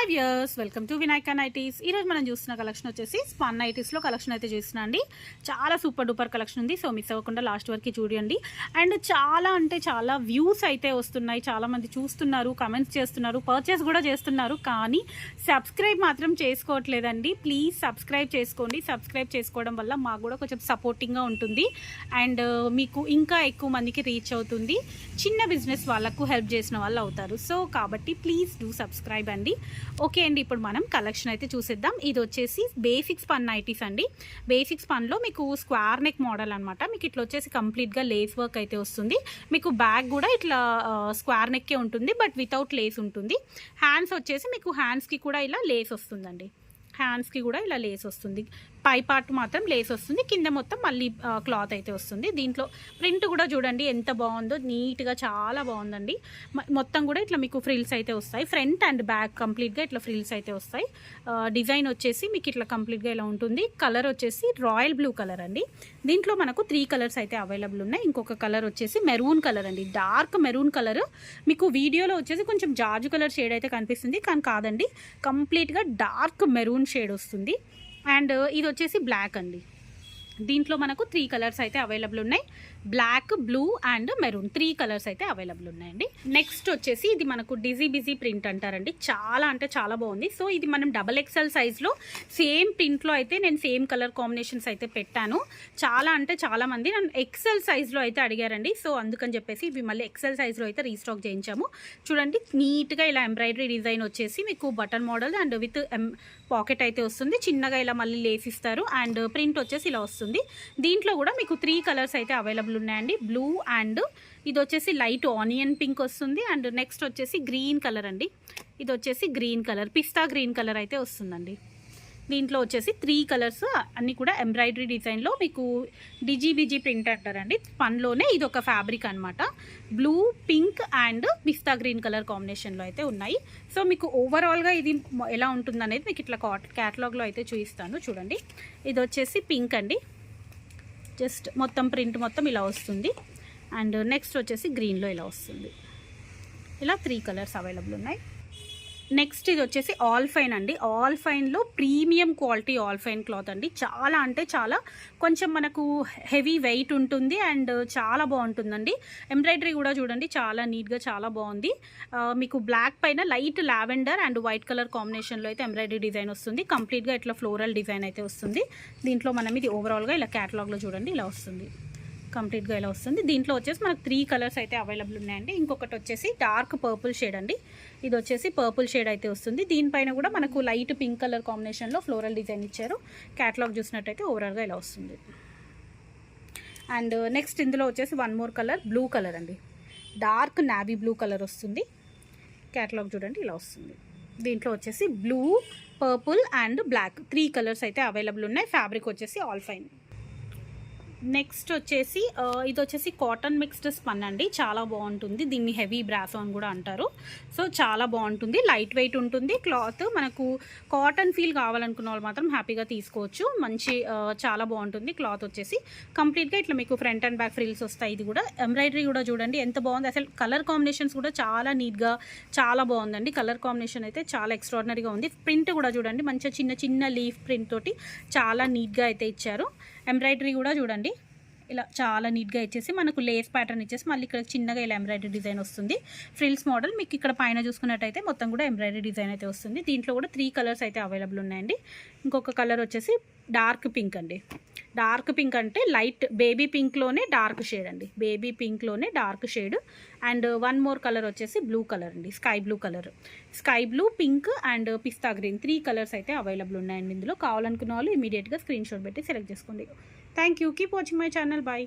Hi viewers welcome to Vinayaka nighties ఈరోజు మనం చూస్తున్న కలెక్షన్ వచ్చేసి స్పన్ నైటీస్లో కలెక్షన్ అయితే చూస్తున్నా అండి. చాలా సూపర్ డూపర్ కలెక్షన్ ఉంది. సో మిస్ అవ్వకుండా లాస్ట్ వరకు చూడండి. అండ్ చాలా అంటే చాలా వ్యూస్ అయితే వస్తున్నాయి. చాలామంది చూస్తున్నారు కమెంట్స్ చేస్తున్నారు పర్చేస్ కూడా చేస్తున్నారు. కానీ సబ్స్క్రైబ్ మాత్రం చేసుకోవట్లేదండి. ప్లీజ్ సబ్స్క్రైబ్ చేసుకోండి. సబ్స్క్రైబ్ చేసుకోవడం వల్ల మాకు కూడా కొంచెం సపోర్టింగ్గా ఉంటుంది. అండ్ uh, మీకు ఇంకా ఎక్కువ మందికి రీచ్ అవుతుంది. చిన్న బిజినెస్ వాళ్ళకు హెల్ప్ చేసిన వాళ్ళు అవుతారు. సో కాబట్టి ప్లీజ్ డూ సబ్స్క్రైబ్ అండి. ఓకే అండి ఇప్పుడు మనం కలెక్షన్ అయితే చూసేద్దాం. ఇది వచ్చేసి బేసిక్స్ పన్ నైటీస్ అండి. బేసిక్స్ పన్లో మీకు స్క్వేర్ నెక్ మోడల్ అనమాట మీకు ఇట్లా వచ్చేసి కంప్లీట్గా లేస్ వర్క్ అయితే వస్తుంది. మీకు బ్యాగ్ కూడా ఇట్లా స్క్వేర్ నెక్కే ఉంటుంది బట్ వితౌట్ లేస్ ఉంటుంది. హ్యాండ్స్ వచ్చేసి మీకు హ్యాండ్స్కి కూడా ఇలా లేస్ వస్తుందండి. హ్యాండ్స్కి కూడా ఇలా లేస్ వస్తుంది. పై పార్ట్ మాత్రం లేస్ వస్తుంది. కింద మొత్తం మళ్ళీ క్లాత్ అయితే వస్తుంది. దీంట్లో ప్రింట్ కూడా చూడండి ఎంత బాగుందో. నీట్గా చాలా బాగుందండి. మొత్తం కూడా ఇట్లా మీకు ఫ్రిల్స్ అయితే వస్తాయి. ఫ్రంట్ అండ్ బ్యాక్ కంప్లీట్గా ఇట్లా ఫ్రిల్స్ అయితే వస్తాయి. డిజైన్ వచ్చేసి మీకు ఇట్లా కంప్లీట్గా ఇలా ఉంటుంది. కలర్ వచ్చేసి రాయల్ బ్లూ కలర్ అండి. దీంట్లో మనకు త్రీ కలర్స్ అయితే అవైలబుల్ ఉన్నాయి. ఇంకొక కలర్ వచ్చేసి మెరూన్ కలర్ అండి. డార్క్ మెరూన్ కలర్ మీకు వీడియోలో వచ్చేసి కొంచెం జాజు కలర్ షేడ్ అయితే కనిపిస్తుంది. కానీ కాదండి కంప్లీట్గా డార్క్ మెరూన్ షేడ్ వస్తుంది. అండ్ ఇది వచ్చేసి బ్లాక్ అండి. దీంట్లో మనకు త్రీ కలర్స్ అయితే అవైలబుల్ ఉన్నాయి. Black blue and maroon three colours అయితే అవైలబుల్ ఉన్నాయండి. నెక్స్ట్ వచ్చేసి ఇది మనకు డిజీ బిజీ ప్రింట్ అంటారండి. చాలా అంటే చాలా బాగుంది. సో ఇది మనం డబల్ ఎక్సెల్ సైజ్లో సేమ్ ప్రింట్లో అయితే నేను సేమ్ కలర్ కాంబినేషన్స్ అయితే పెట్టాను. చాలా అంటే చాలా మంది నన్ను ఎక్సెల్ సైజ్లో అయితే అడిగారండి. సో అందుకని చెప్పేసి ఇవి మళ్ళీ ఎక్సెల్ సైజ్లో అయితే రీస్టాక్ చేయించాము. చూడండి నీట్గా ఇలా ఎంబ్రాయిడరీ డిజైన్ వచ్చేసి మీకు button model and with pocket అయితే వస్తుంది. చిన్నగా ఇలా మళ్ళీ లేసిస్తారు అండ్ ప్రింట్ వచ్చేసి ఇలా వస్తుంది. దీంట్లో కూడా మీకు త్రీ కలర్స్ అయితే అవైలబుల్ ఉన్నాయండి. బ్లూ అండ్ ఇది వచ్చేసి లైట్ ఆనియన్ పింక్ వస్తుంది. అండ్ నెక్స్ట్ వచ్చేసి గ్రీన్ కలర్ అండి. ఇది వచ్చేసి గ్రీన్ కలర్ పిస్తా గ్రీన్ కలర్ అయితే వస్తుందండి. దీంట్లో వచ్చేసి త్రీ కలర్స్ అన్నీ కూడా ఎంబ్రాయిడరీ డిజైన్లో మీకు డిజీబిజీ ప్రింట్ అంటారండి. పనిలోనే ఇది ఒక ఫ్యాబ్రిక్ అనమాట blue pink and pista green colour కాంబినేషన్లో అయితే ఉన్నాయి. సో మీకు ఓవరాల్గా ఇది ఎలా ఉంటుందనేది మీకు ఇట్లా కాట్ క్యాటలాగ్లో అయితే చూపిస్తాను. చూడండి. ఇది వచ్చేసి పింక్ అండి. జస్ట్ మొత్తం ప్రింట్ మొత్తం ఇలా వస్తుంది. అండ్ నెక్స్ట్ వచ్చేసి గ్రీన్లో ఇలా వస్తుంది. ఇలా త్రీ కలర్స్ అవైలబుల్ ఉన్నాయి. నెక్స్ట్ ఇది వచ్చేసి ఆల్ ఫైన్ అండి. All ఫైన్లో premium quality all fine cloth అండి. చాలా అంటే చాలా కొంచెం మనకు హెవీ వెయిట్ ఉంటుంది అండ్ చాలా బాగుంటుందండి. ఎంబ్రాయిడరీ కూడా చూడండి చాలా నీట్గా చాలా బాగుంది. మీకు బ్లాక్ పైన light lavender and white colour కాంబినేషన్లో అయితే ఎంబ్రాయిడరీ డిజైన్ వస్తుంది. కంప్లీట్గా ఇట్లా ఫ్లోరల్ డిజైన్ అయితే వస్తుంది. దీంట్లో మనం ఇది ఓవరాల్గా ఇలా క్యాటలాగ్లో చూడండి ఇలా వస్తుంది. కంప్లీట్గా ఇలా వస్తుంది. దీంట్లో వచ్చేసి మనకు త్రీ కలర్స్ అయితే అవైలబుల్ ఉన్నాయండి. ఇంకొకటి వచ్చేసి డార్క్ పర్పుల్ షేడ్ అండి. ఇది వచ్చేసి పర్పుల్ షేడ్ అయితే వస్తుంది. దీనిపైన కూడా మనకు లైట్ పింక్ కలర్ కాంబినేషన్లో ఫ్లోరల్ డిజైన్ ఇచ్చారు. క్యాటలాగ్ చూసినట్టయితే ఓవరాల్గా ఇలా వస్తుంది. అండ్ నెక్స్ట్ ఇందులో వచ్చేసి one more colour blue colour అండి. డార్క్ నావీ బ్లూ కలర్ వస్తుంది. క్యాటలాగ్ చూడండి ఇలా వస్తుంది. దీంట్లో వచ్చేసి blue purple and black three colours అయితే అవైలబుల్ ఉన్నాయి. ఫ్యాబ్రిక్ వచ్చేసి ఆల్ ఫైన్. నెక్స్ట్ వచ్చేసి ఇది వచ్చేసి కాటన్ మిక్స్డ్ స్పన్ అండి. చాలా బాగుంటుంది. దీన్ని హెవీ బ్రాసో అని కూడా అంటారు. సో చాలా బాగుంటుంది. లైట్ వెయిట్ ఉంటుంది. క్లాత్ మనకు కాటన్ ఫీల్ కావాలనుకున్న వాళ్ళు మాత్రం హ్యాపీగా తీసుకోవచ్చు. మంచి చాలా బాగుంటుంది క్లాత్ వచ్చేసి. కంప్లీట్గా ఇట్లా మీకు ఫ్రంట్ అండ్ బ్యాక్ ఫ్రిల్స్ వస్తాయి. ఇది కూడా ఎంబ్రాయిడరీ కూడా చూడండి. ఎంత బాగుంది. అసలు కలర్ కాంబినేషన్స్ కూడా చాలా నీట్గా చాలా బాగుందండి. కలర్ కాంబినేషన్ అయితే చాలా ఎక్స్ట్రాడినరీగా ఉంది. ప్రింట్ కూడా చూడండి. మంచిగా చిన్న చిన్న లీఫ్ ప్రింట్ తోటి చాలా నీట్గా అయితే ఇచ్చారు. ఎంబ్రాయిడరీ కూడా చూడండి. ఇలా చాలా నీట్గా ఇచ్చేసి మనకు లేస్ ప్యాటర్న్ ఇచ్చేసి మళ్ళీ ఇక్కడ చిన్నగా ఇలా ఎంబ్రాయిడరీ డిజైన్ వస్తుంది. ఫ్రిల్స్ మోడల్ మీకు ఇక్కడ పైన చూసుకున్నట్టయితే మొత్తం కూడా ఎంబ్రాయిడరీ డిజైన్ అయితే వస్తుంది. దీంట్లో కూడా త్రీ కలర్స్ అయితే అవైలబుల్ ఉన్నాయండి. ఇంకొక కలర్ వచ్చేసి డార్క్ పింక్ అండి. డార్క్ పింక్ అంటే లైట్ బేబీ పింక్లోనే డార్క్ షేడ్ అండి. Baby పింక్లోనే dark shade. And one more colour వచ్చేసి బ్లూ కలర్ అండి sky blue colour. Sky blue pink and pista green three colours అయితే అవైలబుల్ ఉన్నాయండి ఇందులో. కావాలనుకున్న వాళ్ళు ఇమీడియట్గా స్క్రీన్ షాట్ పెట్టి సెలెక్ట్ చేసుకోండి. Thank you keep watching my channel. Bye